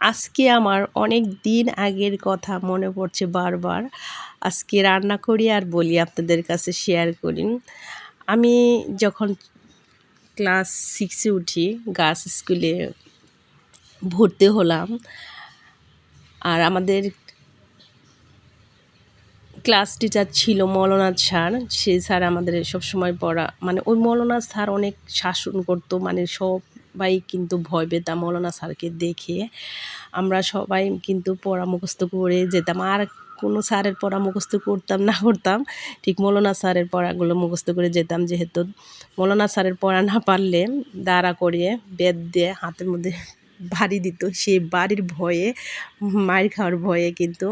আজকে আমার অনেক দিন আগের কথা মনে পড়ছে বারবার। আজকে রান্না করি আর বলি আপনাদের কাছে শেয়ার করি। আমি যখন ক্লাস সিক্সে উঠি, গার্লস স্কুলে ভর্তি হলাম আর আমাদের ক্লাস টিচার ছিল মলনাথ স্যার। সেই স্যার আমাদের সবসময় পড়া মানে ওই মৌলানা স্যার অনেক শাসন করতো মানে সবাই কিন্তু ভয় পেতাম মৌলানা স্যারকে দেখে। আমরা সবাই কিন্তু পড়া মুখস্থ করে যেতাম। আর কোনো স্যারের পড়া মুখস্থ করতাম না করতাম, ঠিক মৌলানা স্যারের পড়াগুলো মুখস্থ করে যেতাম যেহেতু। মৌলানা স্যারের পড়া না পারলে দাঁড়া করিয়ে বেদ দিয়ে হাতের মধ্যে বাড়ি দিত। সেই বাড়ির ভয়ে, মায়ের খাওয়ার ভয়ে কিন্তু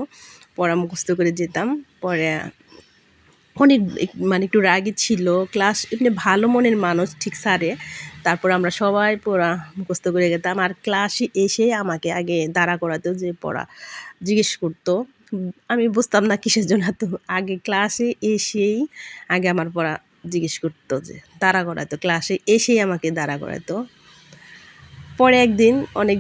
পড়া মুখস্থ করে যেতাম। পরে অনেক মানে একটু রাগি ছিল। ক্লাস এমনি ভালো মনের মানুষ, ঠিক স্যারে। তারপর আমরা সবাই পড়া মুখস্থ করে যেতাম আর ক্লাসে এসে আমাকে আগে দাঁড়া করাতো, যে পড়া জিজ্ঞেস করতো। আমি বুঝতাম না কিসের জন্য তো আগে ক্লাসে এসেই আগে আমার পড়া জিজ্ঞেস করতো, যে দাঁড়া করাতো। ক্লাসে এসেই আমাকে দাঁড়া করাতো। পরে একদিন অনেক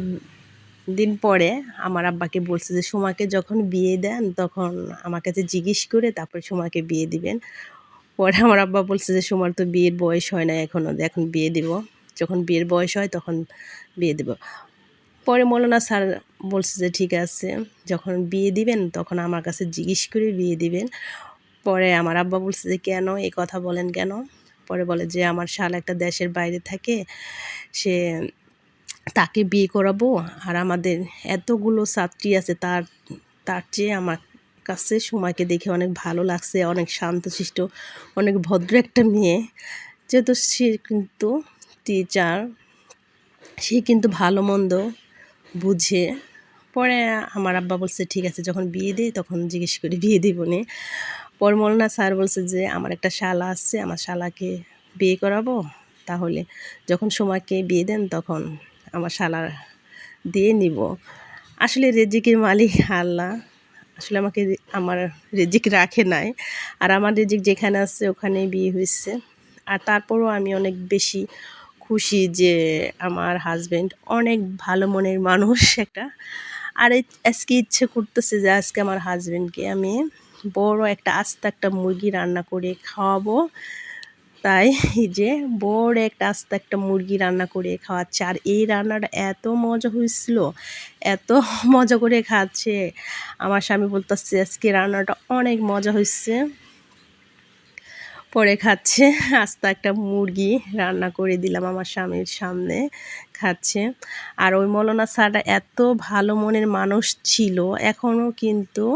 দিন পরে আমার আব্বাকে বলছে যে, সোমাকে যখন বিয়ে দেন, তখন আমার কাছে জিজ্ঞেস করে তারপরে সোমাকে বিয়ে দিবেন। পরে আমার আব্বা বলছে যে, সোমার তো বিয়ের বয়স হয় না এখনও এখন বিয়ে দিব। যখন বিয়ের বয়স হয়, তখন বিয়ে দেব। পরে মৌলানা স্যার বলছে যে, ঠিক আছে, যখন বিয়ে দিবেন, তখন আমার কাছে জিজ্ঞেস করে বিয়ে দিবেন। পরে আমার আব্বা বলছে যে, কেন এই কথা বলেন কেন? পরে বলে যে, আমার শাল একটা দেশের বাইরে থাকে, সে তাকে বিয়ে করাবো আর আমাদের এতগুলো ছাত্রী আছে, তার তার চেয়ে আমার কাছে সময়কে দেখে অনেক ভালো লাগছে, অনেক শান্তশিষ্ট, অনেক ভদ্র একটা মেয়ে। যেহেতু সে কিন্তু টিচার সে কিন্তু ভালো মন্দ বুঝে। পরে আমার আব্বা বলছে, ঠিক আছে, যখন বিয়ে দেয় তখন জিজ্ঞেস করি বিয়ে দিব নি। পর মলনা স্যার বলছে যে, আমার একটা শালা আসছে আমার শালাকে বিয়ে করাবো। তাহলে যখন সময়কে বিয়ে দেন তখন আমার শালা দিয়ে নিব। আসলে রেজিকের মালিক আল্লাহ। আসলে আমাকে আমার রেজিক রাখে নাই। আর আমার রেজিক যেখানে আছে ওখানেই বিয়ে হয়েছে। আর তারপরও আমি অনেক বেশি খুশি যে আমার হাজব্যান্ড অনেক ভালো মনের মানুষ একটা। আর আজকে ইচ্ছে করতেছে যে আজকে আমার হাজব্যান্ডকে আমি বড় একটা আস্তে একটা মুরগি রান্না করে খাওয়াবো। তাই যে বড় একটা আস্তে একটা মুরগি রান্না করে খাওয়াচ্ছে। আর এই রান্নাটা এত মজা হয়েছিল, এত মজা করে খাচ্ছে। আমার স্বামী বলতেছে, আজকে রান্নাটা অনেক মজা হয়েছে। পরে খাচ্ছে, আস্তে একটা মুরগি রান্না করে দিলাম আমার স্বামীর সামনে, খাচ্ছে। আর ওই মৌলানা স্যারটা এত ভালো মনের মানুষ ছিল, এখনও কিন্তু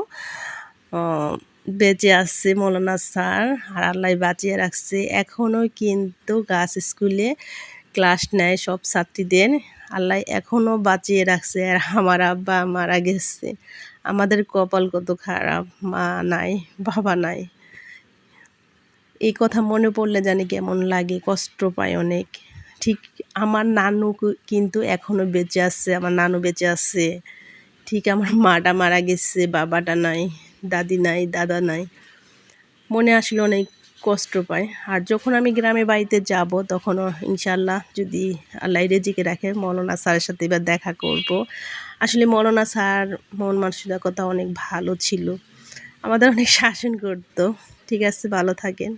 বেঁচে আছে মৌলানা স্যার আর আল্লাহ বাঁচিয়ে রাখছে। এখনও কিন্তু গাছ স্কুলে ক্লাস নেয় সব ছাত্রীদের। আল্লাহ এখনও বাঁচিয়ে রাখছে আর আমার আব্বা মারা গেছে। আমাদের কপাল কত খারাপ, মা নাই, বাবা নাই। এই কথা মনে পড়লে জানি কেমন লাগে, কষ্ট পায় অনেক। ঠিক আমার নানু কিন্তু এখনও বেঁচে আছে, আমার নানু বেঁচে আছে। ঠিক আমার মাটা মারা গেছে, বাবাটা নাই। দাদি নাই, দাদা নাই। মনে আসলে অনেক কষ্ট পায়। আর যখন আমি গ্রামে বাড়িতে যাব, তখনও ইনশাল্লাহ যদি আল্লাহ রেজিকে রাখে, মৌলানা স্যারের সাথে এবার দেখা করব। আসলে মৌলানা স্যার মন মানসিকতা অনেক ভালো ছিল। আমাদের অনেক শাসন করতো। ঠিক আছে, ভালো থাকেন।